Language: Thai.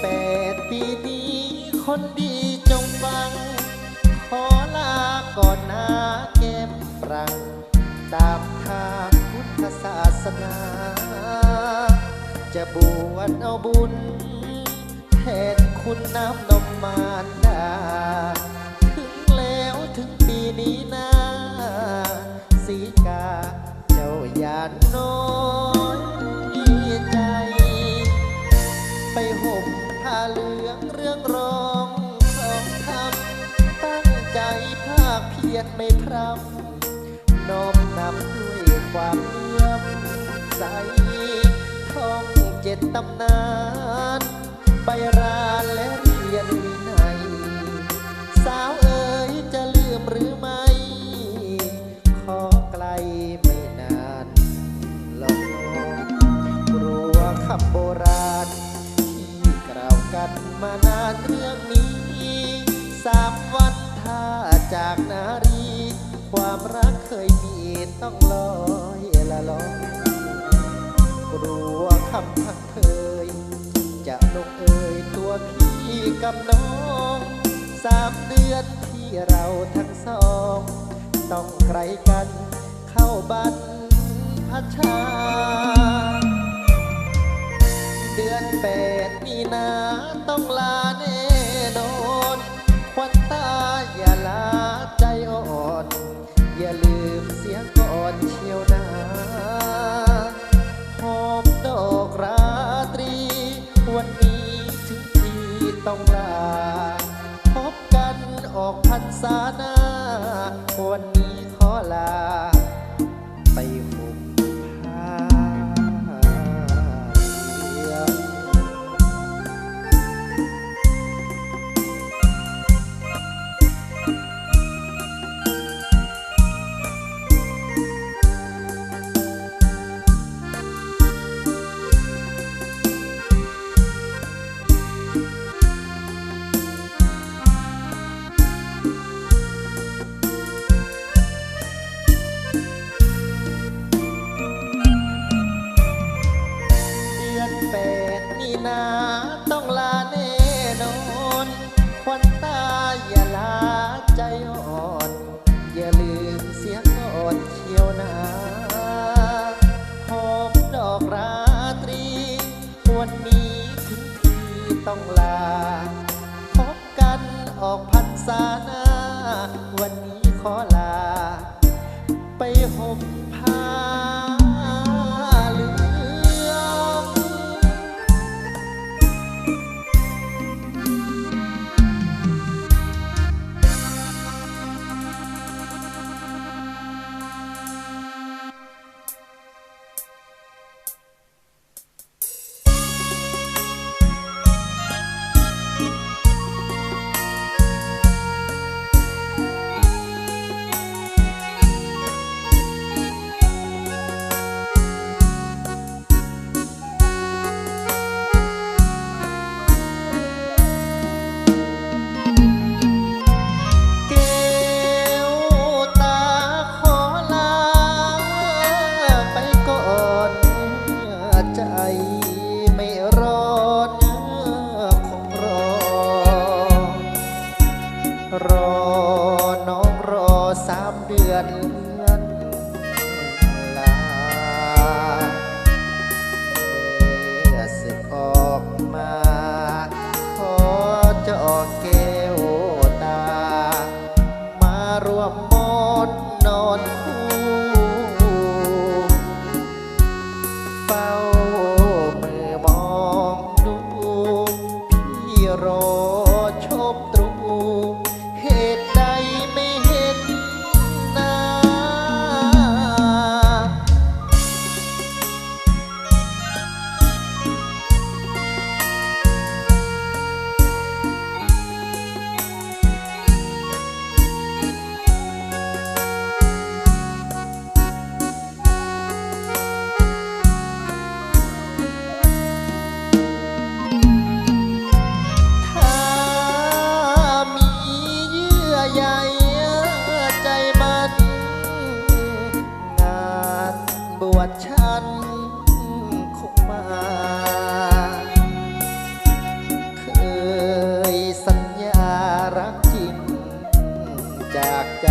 แปดปีนี้คนดีจงฟัง ขอลาก่อนนะแก้มปรัง ตามทางพุทธศาสนา จะบวชเอาบุญแทนคุณน้ำนมมารดา ถึงแล้วถึงปีนี้นะสีกาเจ้าอย่าน้อย ไม่พร่ำน้อมนำด้วยความเลื่อมใสท่องเจ็ดตำนาน ไปรานและเรียนวินัย สาวเอ๋ยจะลืมหรือไม่ ขอไกลไม่นานหรอกกลัวคำโบราณ ที่กล่าวกันมานานเรื่องนี้สามวันถ้าจากนาร ความรักเคยมีต้องลอยละลอยกลัวคำพังเพยจะลงเอ่ยตัวพี่กับน้องสามเดือนที่เราทั้งสอง ต้องไกลกันเข้าบ้านพัชา ต้องลา พบกันออกพรรษาหน้า วันนี้ขอลา ไปหัว ห่ม เดือน จากใจ